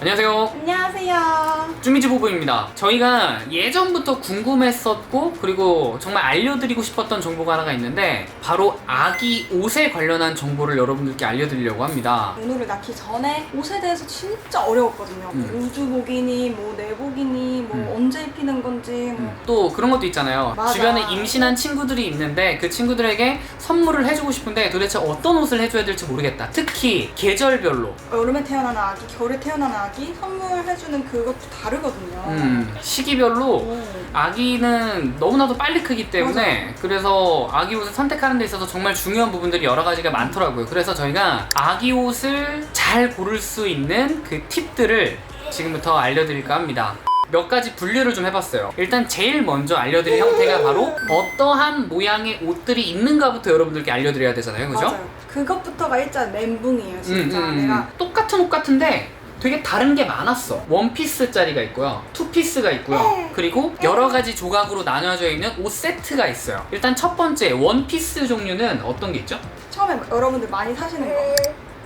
안녕하세요. 안녕하세요. 쭈미지 부부입니다. 저희가 예전부터 궁금했었고 그리고 정말 알려드리고 싶었던 정보가 하나가 있는데 바로 아기 옷에 관련한 정보를 여러분들께 알려드리려고 합니다. 은우를 낳기 전에 옷에 대해서 진짜 어려웠거든요. 음. 우주복이니 뭐 내복이니 뭐 음. 언제 입히는 건지 뭐 또 그런 것도 있잖아요. 맞아. 주변에 임신한 친구들이 있는데 그 친구들에게 선물을 해주고 싶은데 도대체 어떤 옷을 해줘야 될지 모르겠다. 특히 계절별로. 여름에 태어난 아기, 겨울에 태어난 아기 선물해주는 그것도 다르거든요. 음, 시기별로 오. 아기는 너무나도 빨리 크기 때문에 그래서 아기 옷을 선택하는 데 있어서 정말 중요한 부분들이 여러 가지가 많더라고요. 그래서 저희가 아기 옷을 잘 고를 수 있는 그 팁들을 지금부터 알려드릴까 합니다. 몇 가지 분류를 좀 해봤어요. 일단 제일 먼저 알려드릴 형태가 바로 어떠한 모양의 옷들이 있는가부터 여러분들께 알려드려야 되잖아요. 그죠? 맞아요. 그것부터가 일단 멘붕이에요, 음, 진짜. 음, 음. 내가 똑같은 옷 같은데 되게 다른 게 많았어. 원피스짜리가 있고요. 투피스가 있고요. 그리고 여러 가지 조각으로 나눠져 있는 옷 세트가 있어요. 일단 첫 번째 원피스 종류는 어떤 게 있죠? 처음에 여러분들 많이 사시는 거.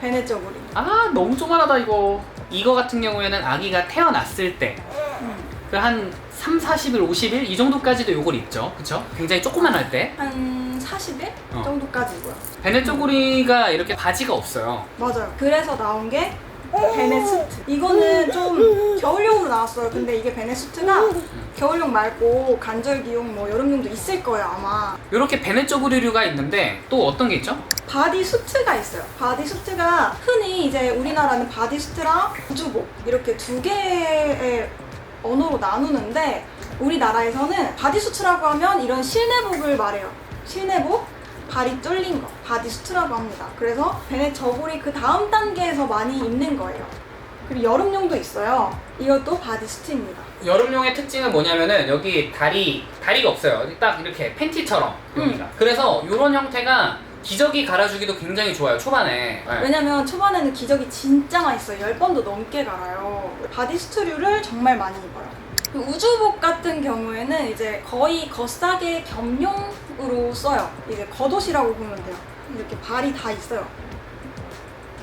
베네 저고리. 아 너무 조만하다 이거. 이거 같은 경우에는 아기가 태어났을 때 음. 그한 3, 40일, 50일 이 정도까지도 요걸 입죠. 그쵸? 굉장히 조그만 할 때. 한 40일 어. 정도까지고요. 베네 쪼구리가 이렇게 바지가 없어요. 맞아요. 그래서 나온 게 베네 수트. 이거는 좀 겨울용으로 나왔어요. 근데 이게 베네 수트가 겨울용 말고 간절기용, 뭐 여름용도 있을 거예요 아마. 이렇게 베네 쪼구리류가 있는데 또 어떤 게 있죠? 바디 수트가 있어요. 바디 수트가 흔히 이제 우리나라는 바디 수트랑 우주복 이렇게 두 개의 언어로 나누는데 우리나라에서는 바디 수트라고 하면 이런 실내복을 말해요. 실내복, 발이 뚫린 거, 바디 수트라고 합니다. 그래서 베네 저고리 그 다음 단계에서 많이 입는 거예요. 그리고 여름용도 있어요. 이것도 바디 수트입니다. 여름용의 특징은 뭐냐면은 여기 다리 다리가 없어요. 딱 이렇게 팬티처럼 여기가. 음. 그래서 이런 형태가 기저귀 갈아주기도 굉장히 좋아요. 초반에. 네. 왜냐면 초반에는 기저귀 진짜 많이 써요. 10번도 넘게 갈아요. 바디스트류를 정말 많이 입어요. 그 우주복 같은 경우에는 이제 거의 겉사계 겸용 으로 써요. 이제 겉옷이라고 보면 돼요. 이렇게 발이 다 있어요.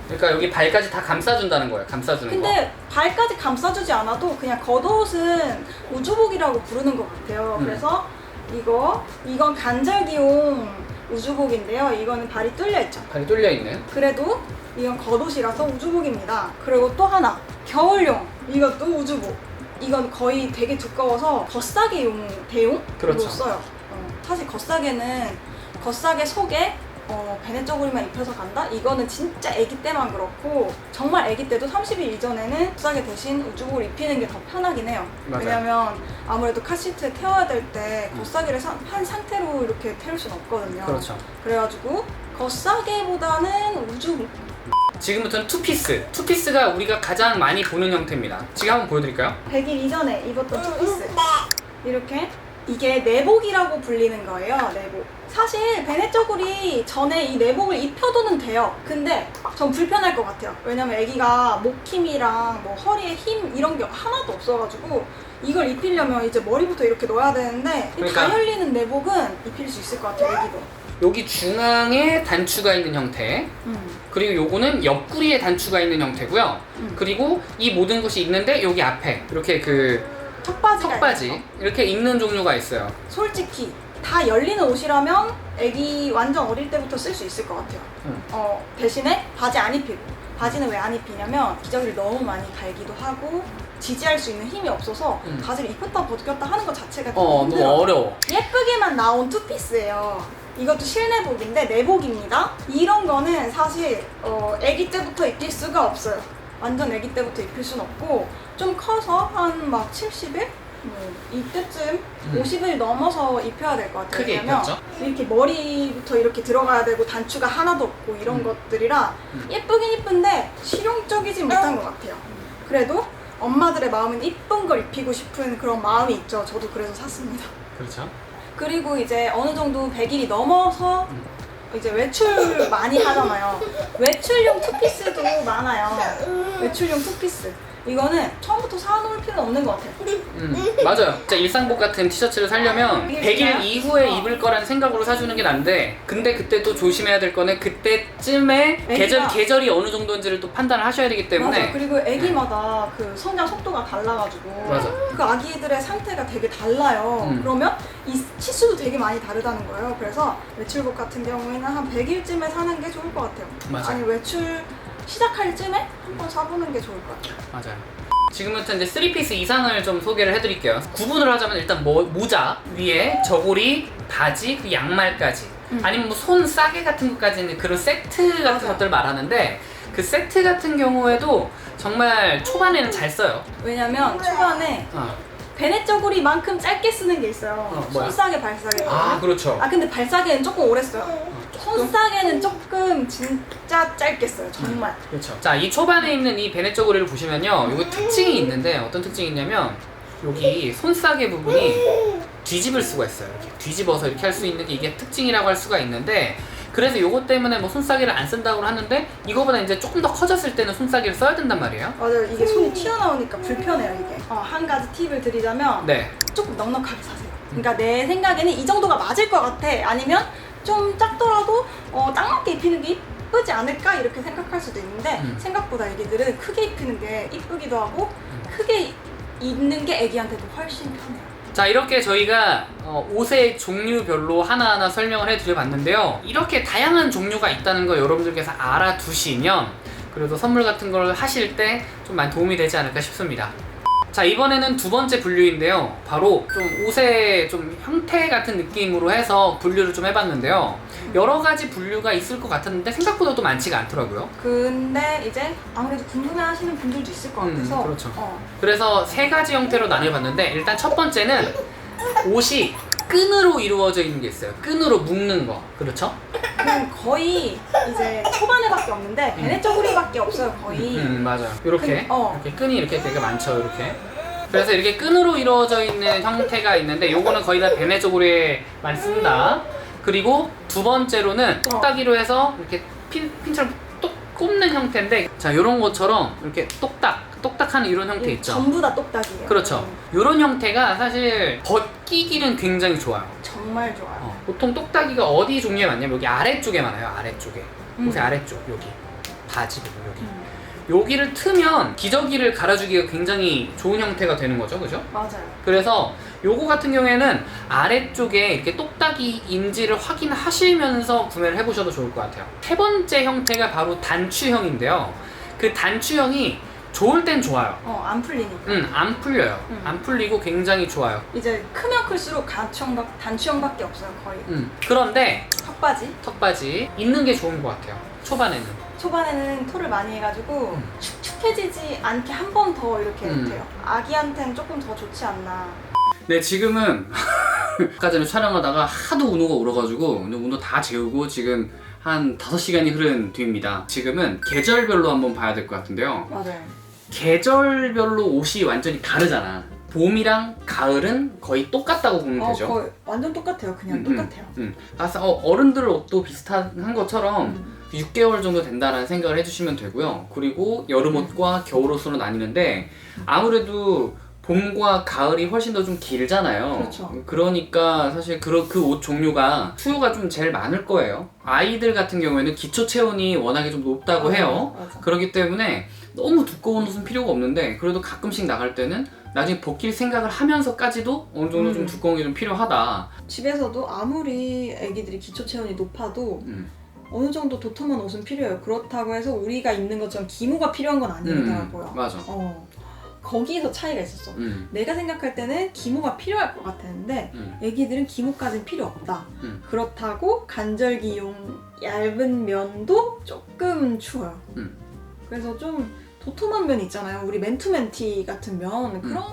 그러니까 여기 발까지 다 감싸준다는 거예요. 감싸주는 거. 근데 발까지 감싸주지 않아도 그냥 겉옷은 우주복이라고 부르는 것 같아요. 음. 그래서 이거, 이건 간절기용 우주복인데요. 이거는 발이 뚫려 있죠. 발이 뚫려 있는. 그래도 이건 겉옷이라서 우주복입니다. 그리고 또 하나 겨울용 이것도 우주복. 이건 거의 되게 두꺼워서 겉사계용 대용으로 그렇죠. 써요. 어, 사실 겉사계는 겉사계 속에 어, 베네 쪼그리만 입혀서 간다? 이거는 진짜 아기 때만 그렇고 정말 아기 때도 30일 이전에는 겉사계 대신 우주복을 입히는 게 더 편하긴 해요. 맞아요. 왜냐면 아무래도 카시트에 태워야 될 때 겉사계를 사- 한 상태로 이렇게 태울 수는 없거든요. 그렇죠. 그래가지고 겉사계보다는 우주복 지금부터는 투피스. 투피스가 우리가 가장 많이 보는 형태입니다. 지금 한번 보여드릴까요? 100일 이전에 입었던 투피스 이렇게 이게 내복이라고 불리는 거예요 내복 사실 베네저굴이 전에 이 내복을 입혀도는 돼요 근데 전 불편할 것 같아요 왜냐면 아기가 목 힘이랑 뭐 허리에 힘 이런 게 하나도 없어가지고 이걸 입히려면 이제 머리부터 이렇게 넣어야 되는데 이 그러니까- 다 열리는 내복은 입힐 수 있을 것 같아요 아기도 여기 중앙에 단추가 있는 형태. 음. 그리고 요거는 옆구리에 단추가 있는 형태고요. 음. 그리고 이 모든 것이 있는데 여기 앞에 이렇게 그 턱바지가 턱바지. 이렇게 있는 종류가 있어요. 솔직히 다 열리는 옷이라면 애기 완전 어릴 때부터 쓸 수 있을 것 같아요. 음. 어, 대신에 바지 안 입히고 바지는 왜 안 입히냐면 기저귀를 너무 많이 갈기도 하고 지지할 수 있는 힘이 없어서 음. 바지를 입혔다 벗겼다 하는 것 자체가 좀 어, 힘들어요. 너무 어려워. 예쁘게만 나온 투피스예요. 이것도 실내복인데 내복입니다. 이런 거는 사실 어, 아기 때부터 입힐 수가 없어요. 완전 아기 때부터 입힐 수는 없고 좀 커서 한 막 70일? 뭐 이때쯤 음. 50일 넘어서 입혀야 될 것 같아요. 크게 왜냐면 입혔죠? 이렇게 머리부터 이렇게 들어가야 되고 단추가 하나도 없고 이런 음. 것들이라 음. 예쁘긴 이쁜데 실용적이지 못한 것 같아요. 그래도 엄마들의 마음은 이쁜 걸 입히고 싶은 그런 마음이 있죠. 저도 그래서 샀습니다. 그렇죠. 그리고 이제 어느 정도 100일이 넘어서 음. 이제 외출 많이 하잖아요. 외출용 투피스도 많아요. 외출용 투피스. 이거는 처음부터 사 없는 것 같아요. 음, 맞아요. 진짜 일상복 같은 티셔츠를 사려면 이게 100일 진짜요? 이후에 어. 입을 거라는 생각으로 사주는 게 난데 근데 그때 또 조심해야 될 거는 그때쯤에 애기가- 계절, 계절이 어느 정도인지를 또 판단을 하셔야 되기 때문에 맞아. 그리고 아기마다 그 성장 속도가 달라가지고 맞아. 그 아기들의 상태가 되게 달라요. 음. 그러면 이 치수도 되게 많이 다르다는 거예요. 그래서 외출복 같은 경우에는 한 100일쯤에 사는 게 좋을 것 같아요. 맞아. 아니 외출 시작할 쯤에 한번 사보는 게 좋을 것 같아요. 맞아요. 지금부터 이제 3피스 이상을 좀 소개를 해드릴게요. 구분을 하자면 일단 뭐, 모자 위에 저고리, 바지, 그 양말까지 음. 아니면 뭐 손 싸개 같은 것까지는 그런 세트 같은 맞아. 것들을 말하는데 그 세트 같은 경우에도 정말 초반에는 잘 써요. 왜냐면 초반에 어. 베네 저고리만큼 짧게 쓰는 게 있어요. 어, 뭐야? 손싸개, 발싸개. 아 그렇죠. 아 근데 발싸개는 조금 오래 써요. 조금? 손싸개는 조금 진짜 짧게 써요. 정말. 그렇죠. 자, 이 초반에 있는 이 베네 저고리를 보시면요. 이거 특징이 있는데 어떤 특징이 있냐면 여기 손싸개 부분이 뒤집을 수가 있어요. 이렇게 뒤집어서 이렇게 할 수 있는 게 이게 특징이라고 할 수가 있는데 그래서 요거 때문에 뭐 손싸개를 안 쓴다고 하는데 이거보다 이제 조금 더 커졌을 때는 손싸개를 써야 된단 말이에요. 맞아요. 이게 손이 튀어나오니까 불편해요. 이게. 어, 한 가지 팁을 드리자면 네. 조금 넉넉하게 사세요. 그러니까 내 생각에는 이 정도가 맞을 것 같아. 아니면 좀 작더라도 어, 딱 맞게 입히는 게 이쁘지 않을까 이렇게 생각할 수도 있는데 음. 생각보다 애기들은 크게 입히는 게 이쁘기도 하고 음. 크게 입는 게 애기한테도 훨씬 편해요. 자 이렇게 저희가 어, 옷의 종류별로 하나하나 설명을 해드려봤는데요. 이렇게 다양한 종류가 있다는 걸 여러분들께서 알아두시면 그래도 선물 같은 걸 하실 때 좀 많이 도움이 되지 않을까 싶습니다. 자 이번에는 두 번째 분류인데요. 바로 좀 옷의 좀 형태 같은 느낌으로 해서 분류를 좀 해봤는데요 여러 가지 분류가 있을 것 같았는데 생각보다 또 많지가 않더라고요 근데 이제 아무래도 궁금해하시는 분들도 있을 것 음, 같아서 그렇죠. 어, 그래서 세 가지 형태로 나눠봤는데 일단 첫 번째는 옷이 끈으로 이루어져 있는 게 있어요. 끈으로 묶는 거. 그렇죠? 그냥 거의 이제 초반에밖에 없는데 베네 저고리밖에 없어요 거의. 음, 맞아요. 이렇게. 끈, 어. 이렇게 끈이 이렇게 되게 많죠. 이렇게. 그래서 이렇게 끈으로 이루어져 있는 형태가 있는데 요거는 거의 다 베네저고리에 많이 쓴다. 그리고 두 번째로는 똑딱이로 해서 이렇게 핀, 핀처럼 똑 꼽는 형태인데 자 요런 것처럼 이렇게 똑딱 똑딱하는 이런 형태 이게 있죠. 전부 다 똑딱이에요. 그렇죠. 이런 형태가 사실 벗기기는 굉장히 좋아요. 정말 좋아요. 어, 보통 똑딱이가 어디 종류에 많냐면 여기 아래쪽에 많아요. 아래쪽에. 음. 옷의 아래쪽 여기 바지 부분 여기. 음, 여기를 트면 기저귀를 갈아주기가 굉장히 좋은 형태가 되는 거죠, 그죠? 맞아요. 그래서 요거 같은 경우에는 아래쪽에 이렇게 똑딱이인지를 확인하시면서 구매를 해보셔도 좋을 것 같아요. 세 번째 형태가 바로 단추형인데요. 그 단추형이 좋을 땐 좋아요. 어, 안 풀리니까. 음, 안 풀려요. 음. 안 풀리고 굉장히 좋아요. 이제 크면 클수록 단추형밖, 단추형밖에 없어요, 거의. 음. 그런데 턱바지. 턱바지 있는 게 좋은 것 같아요. 초반에는. 초반에는 톨을 많이 해가지고 음. 축축해지지 않게 한 번 더 이렇게 음. 돼요. 아기한테는 조금 더 좋지 않나. 네, 지금은 아까 전에 촬영하다가 하도 운호가 울어가지고 운호 다 재우고 지금 한 5시간이 흐른 뒤입니다. 지금은 계절별로 한번 봐야 될 것 같은데요. 맞아요. 계절별로 옷이 완전히 다르잖아. 봄이랑 가을은 거의 똑같다고 보면 어, 되죠. 거의 완전 똑같아요. 그냥 음, 똑같아요. 음. 그래서 어, 어른들 옷도 비슷한 것처럼 음. 6개월 정도 된다는 생각을 해주시면 되고요. 그리고 여름 옷과 겨울 옷으로 나뉘는데 아무래도 봄과 가을이 훨씬 더 좀 길잖아요. 그렇죠. 그러니까 사실 그 옷 종류가 수요가 좀 제일 많을 거예요. 아이들 같은 경우에는 기초 체온이 워낙에 좀 높다고 어, 해요. 맞아. 그렇기 때문에 너무 두꺼운 옷은 필요가 없는데 그래도 가끔씩 나갈 때는 나중에 벗길 생각을 하면서까지도 어느 정도 좀 음. 두꺼운 게 좀 필요하다. 집에서도 아무리 아기들이 기초 체온이 높아도 음. 어느 정도 도톰한 옷은 필요해요. 그렇다고 해서 우리가 입는 것처럼 기모가 필요한 건 아니더라고요. 음, 맞아. 어, 거기에서 차이가 있었어. 음. 내가 생각할 때는 기모가 필요할 것 같았는데 음. 애기들은 기모까지는 필요 없다. 음. 그렇다고 간절기용 얇은 면도 조금 추워요. 음. 그래서 좀 도톰한 면 있잖아요. 우리 맨투맨티 같은 음. 면 그런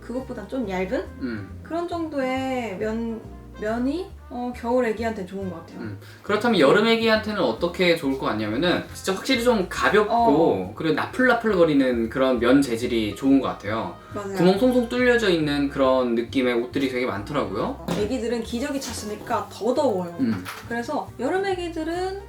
그것보다 좀 얇은 음. 그런 정도의 면 면이 어, 겨울 애기한테 좋은 것 같아요. 음. 그렇다면 여름 애기한테는 어떻게 좋을 것 같냐면은 진짜 확실히 좀 가볍고 어. 그리고 나풀나풀거리는 그런 면 재질이 좋은 것 같아요. 맞아요. 구멍 송송 뚫려져 있는 그런 느낌의 옷들이 되게 많더라고요. 애기들은 기저귀 찼으니까 더 더워요. 음. 그래서 여름 애기들은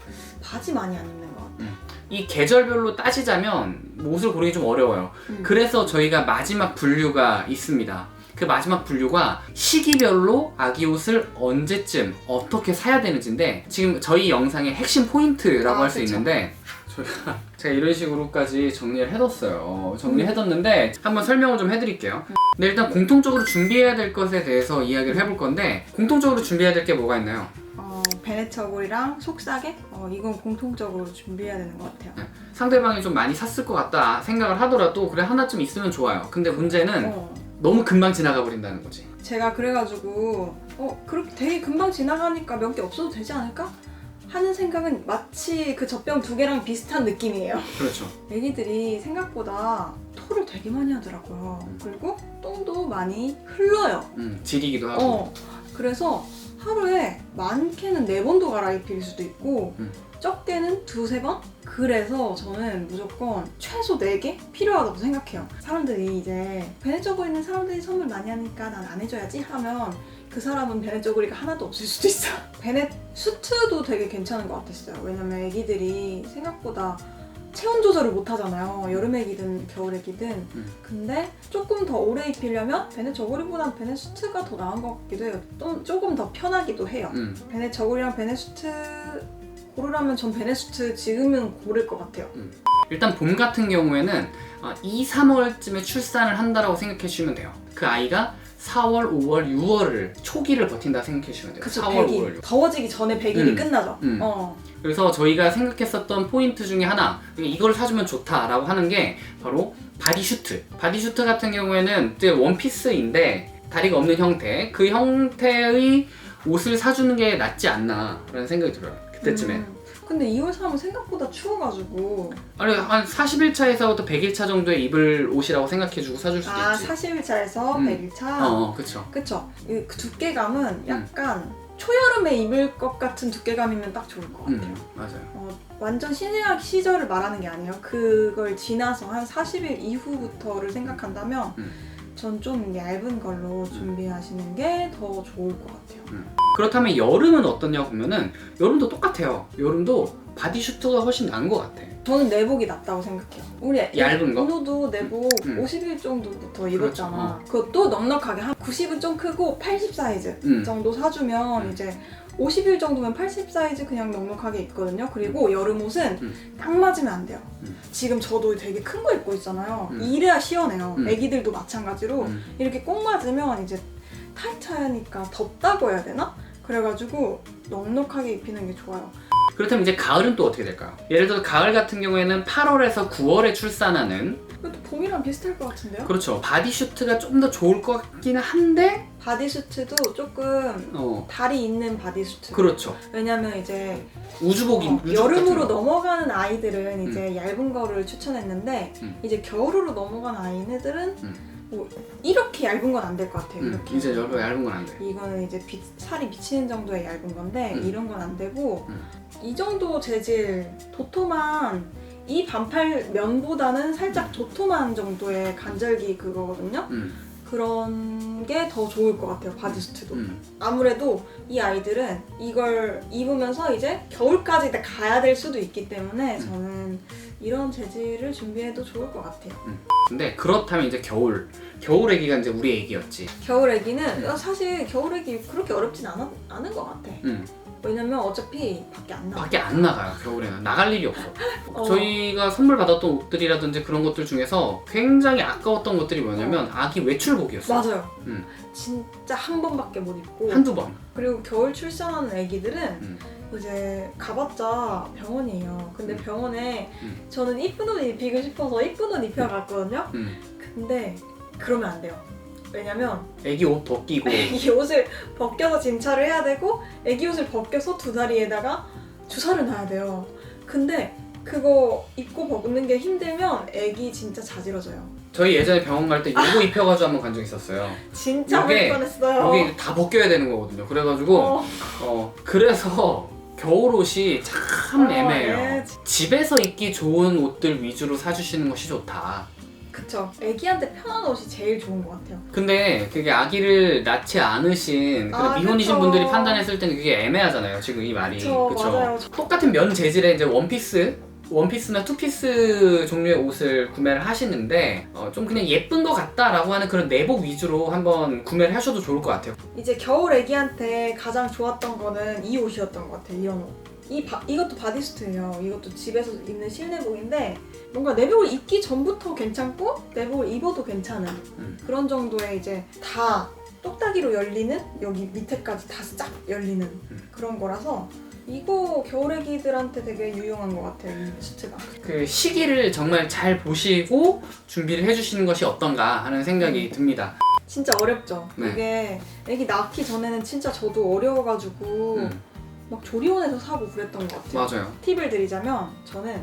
바지 많이 안 입는 것 같아요. 이 계절별로 따지자면 옷을 고르기 좀 어려워요. 음. 그래서 저희가 마지막 분류가 있습니다. 그 마지막 분류가 시기별로 아기 옷을 언제쯤 어떻게 사야 되는지인데 지금 저희 영상의 핵심 포인트라고 아, 할 수 그쵸. 있는데 저희가 제가 이런 식으로까지 정리를 해뒀어요. 정리해뒀는데 한번 설명을 좀 해드릴게요. 근데 일단 공통적으로 준비해야 될 것에 대해서 이야기를 해볼 건데 공통적으로 준비해야 될 게 뭐가 있나요? 어, 베네처골이랑 속사계? 어, 이건 공통적으로 준비해야 되는 것 같아요. 상대방이 좀 많이 샀을 것 같다 생각을 하더라도 그래 하나쯤 있으면 좋아요. 근데 문제는 어, 너무 금방 지나가 버린다는 거지. 제가 그래가지고 어 그렇게 되게 금방 지나가니까 몇 개 없어도 되지 않을까? 하는 생각은 마치 그 젖병 두 개랑 비슷한 느낌이에요. 그렇죠. 애기들이 생각보다 토를 되게 많이 하더라고요. 음. 그리고 똥도 많이 흘러요. 음, 지리기도 하고. 어, 그래서 하루에 많게는 네 번도 갈아입힐 수도 있고 음. 적게는 두세 번? 그래서 저는 무조건 최소 네 개 필요하다고 생각해요. 사람들이 이제 베네저고 있는 사람들이 선물 많이 하니까 난 안 해줘야지 하면 그 사람은 베네저고리가 하나도 없을 수도 있어. 베네 수트도 되게 괜찮은 것 같았어요. 왜냐면 애기들이 생각보다 체온 조절을 못 하잖아요. 여름 애기든 겨울 애기든. 음. 근데 조금 더 오래 입히려면 베네 저고리보단 베네 수트가 더 나은 것 같기도 해요. 또 조금 더 편하기도 해요. 음, 베네 저고리랑 베네 수트 고르라면 전 베네 수트 지금은 고를 것 같아요. 일단 봄 같은 경우에는 어, 2, 3월쯤에 출산을 한다라고 생각해 주시면 돼요. 그 아이가 4월, 5월, 6월을 초기를 버틴다 생각해 주시면 돼요. 그쵸, 4월, 100일. 5월, 6월. 더워지기 전에 100일이 음. 끝나죠. 음. 어. 그래서 저희가 생각했었던 포인트 중에 하나 이걸 사주면 좋다라고 하는 게 바로 바디슈트. 바디슈트 같은 경우에는 이제 원피스인데 다리가 없는 형태 그 형태의 옷을 사주는 게 낫지 않나라는 생각이 들어요. 그때쯤에. 음. 근데 2월 3월 생각보다 추워가지고 아니 한 40일차에서부터 100일차 정도에 입을 옷이라고 생각해주고 사줄 수도 아 있지. 40일차에서 음. 100일차 어, 어, 그쵸. 그쵸 이- 그 두께감은 음. 약간 초여름에 입을 것 같은 두께감이면 딱 좋을 것 같아요 음, 맞아요. 어, 완전 신생아 시절을 말하는 게 아니에요 그걸 지나서 한 40일 이후부터를 생각한다면 음. 전 좀 얇은 걸로 준비하시는 게 더 좋을 것 같아요 그렇다면 여름은 어떠냐고 보면은 여름도 똑같아요. 여름도 바디슈트가 훨씬 나은 것 같아. 저는 내복이 낫다고 생각해요 우리 애- 얇은 거? 은호도 내복 음. 50일 정도부터 그렇죠. 입었잖아 그것도 넉넉하게 한 90은 좀 크고 80 사이즈 음. 정도 사주면 음. 이제 50일 정도면 80 사이즈 그냥 넉넉하게 입거든요. 그리고 여름 옷은 음. 딱 맞으면 안 돼요. 음. 지금 저도 되게 큰 거 입고 있잖아요. 음. 이래야 시원해요. 음. 애기들도 마찬가지로 음. 이렇게 꼭 맞으면 이제 타이트하니까 덥다고 해야 되나? 그래가지고 넉넉하게 입히는 게 좋아요. 그렇다면 이제 가을은 또 어떻게 될까요? 예를 들어 가을 같은 경우에는 8월에서 9월에 출산하는 그것도 봄이랑 비슷할 것 같은데요? 그렇죠. 바디슈트가 좀 더 좋을 것 같기는 한데 바디수트도 조금 어 다리 있는 바디수트. 그렇죠. 왜냐면 이제 우주복이 어, 우주복 여름으로 같은 거. 넘어가는 아이들은 이제 얇은 거를 추천했는데 음. 이제 겨울으로 넘어가는 아이들은 음. 뭐 이렇게 얇은 건 안 될 것 같아요. 음, 이렇게 이제 여름 얇은 건 안 돼. 이거는 이제 빛, 살이 미치는 정도의 얇은 건데 음. 이런 건 안 되고 음. 이 정도 재질 도톰한 이 반팔 면보다는 살짝 도톰한 정도의 간절기 그거거든요. 음, 그런 게 더 좋을 것 같아요 바디수트도. 음. 아무래도 이 아이들은 이걸 입으면서 이제 겨울까지 다 가야 될 수도 있기 때문에 음. 저는 이런 재질을 준비해도 좋을 것 같아요. 근데 그렇다면 이제 겨울. 겨울 애기가 이제 우리 애기였지. 겨울 애기는 사실 겨울 애기 그렇게 어렵진 않아, 않은 것 같아. 음. 왜냐면 어차피 밖에 안 나와. 밖에 안 나가요 겨울에는 나갈 일이 없어 어. 저희가 선물 받았던 옷들이라든지 그런 것들 중에서 굉장히 아까웠던 것들이 뭐냐면 아기 외출복이었어 맞아요. 음. 진짜 한 번밖에 못 입고 한두 번 그리고 겨울 출산하는 애기들은 음. 이제 가봤자 병원이에요. 근데 음. 병원에 음. 저는 이쁜 옷 입히고 싶어서 이쁜 옷 입혀갔거든요. 음. 근데 그러면 안 돼요. 왜냐면 애기 옷 벗기고 애기 옷을 벗겨서 진찰을 해야 되고 애기 옷을 벗겨서 두 다리에다가 주사를 놔야 돼요. 근데 그거 입고 벗는 게 힘들면 애기 진짜 자지러져요. 저희 예전에 병원 갈 때 요거 입혀가지고 한번 간 적 있었어요 진짜 요게- 불편했어요. 여기 다 벗겨야 되는 거거든요 그래가지고 어, 어 그래서 겨울 옷이 참 어, 애매해요 예, 집에서 입기 좋은 옷들 위주로 사주시는 것이 좋다 그쵸. 애기한테 편한 옷이 제일 좋은 것 같아요. 근데 그게 아기를 낳지 않으신 그런 아, 미혼이신 그쵸. 분들이 판단했을 때는 그게 애매하잖아요. 지금 이 말이. 그쵸, 그쵸? 맞아요. 똑같은 면 재질의 이제 원피스 원피스나 투피스 종류의 옷을 구매를 하시는데 어, 좀 그냥 예쁜 것 같다라고 하는 그런 내복 위주로 한번 구매를 하셔도 좋을 것 같아요. 이제 겨울 애기한테 가장 좋았던 거는 이 옷이었던 것 같아요. 이런 옷. 이 바, 이것도 바디수트예요. 이것도 집에서 입는 실내복인데 뭔가 내복을 입기 전부터 괜찮고 내복을 입어도 괜찮은 음. 그런 정도의 이제 다 똑딱이로 열리는 여기 밑에까지 다 쫙 열리는 음. 그런 거라서 이거 겨울 애기들한테 되게 유용한 것 같아요. 이 수트가. 그 시기를 정말 잘 보시고 준비를 해주시는 것이 어떤가 하는 생각이 듭니다. 진짜 어렵죠. 네. 이게 애기 낳기 전에는 진짜 저도 어려워가지고 음, 막 조리원에서 사고 그랬던 것 같아요. 맞아요. 팁을 드리자면 저는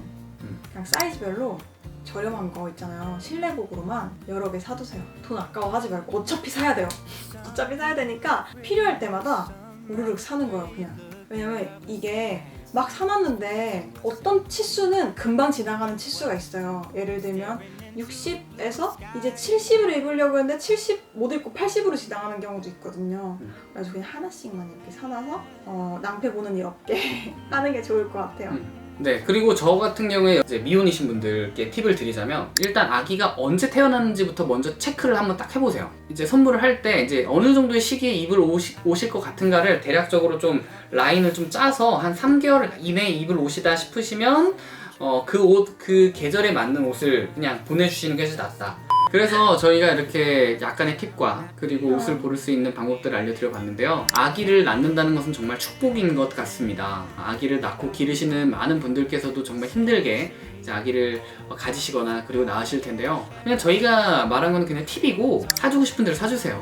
음. 그냥 사이즈별로 저렴한 거 있잖아요. 실내복으로만 여러 개 사두세요. 돈 아까워하지 말고 어차피 사야 돼요. 어차피 사야 되니까 필요할 때마다 우르륵 사는 거예요, 그냥. 왜냐면 이게 막 사놨는데 어떤 치수는 금방 지나가는 치수가 있어요. 예를 들면 60에서 이제 70으로 입으려고 했는데 70 못 입고 80으로 지나가는 경우도 있거든요. 음. 그래서 그냥 하나씩만 이렇게 사놔서 어, 낭패 보는 일 없게 하는 게 좋을 것 같아요. 음. 네, 그리고 저 같은 경우에 이제 미혼이신 분들께 팁을 드리자면 일단 아기가 언제 태어났는지부터 먼저 체크를 한번 딱 해보세요. 이제 선물을 할 때 이제 어느 정도의 시기에 입을 오시, 오실 것 같은가를 대략적으로 좀 라인을 좀 짜서 한 3개월 이내에 입을 오시다 싶으시면 어, 그 옷, 그 계절에 맞는 옷을 그냥 보내주시는 게 낫다. 그래서 저희가 이렇게 약간의 팁과 그리고 옷을 고를 수 있는 방법들을 알려드려 봤는데요. 아기를 낳는다는 것은 정말 축복인 것 같습니다. 아기를 낳고 기르시는 많은 분들께서도 정말 힘들게 이제 아기를 가지시거나 그리고 낳으실 텐데요. 그냥 저희가 말한 건 그냥 팁이고 사주고 싶은 대로 사주세요.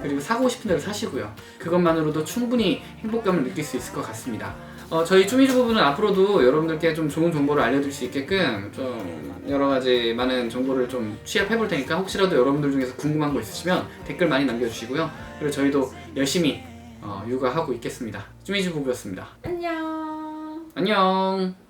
그리고 사고 싶은 대로 사시고요. 그것만으로도 충분히 행복감을 느낄 수 있을 것 같습니다. 어, 저희 쭈미주 부부는 앞으로도 여러분들께 좀 좋은 정보를 알려드릴 수 있게끔 좀 여러 가지 많은 정보를 좀 취합해 볼 테니까 혹시라도 여러분들 중에서 궁금한 거 있으시면 댓글 많이 남겨주시고요. 그리고 저희도 열심히 어, 육아하고 있겠습니다. 쭈미주 부부였습니다. 안녕. 안녕.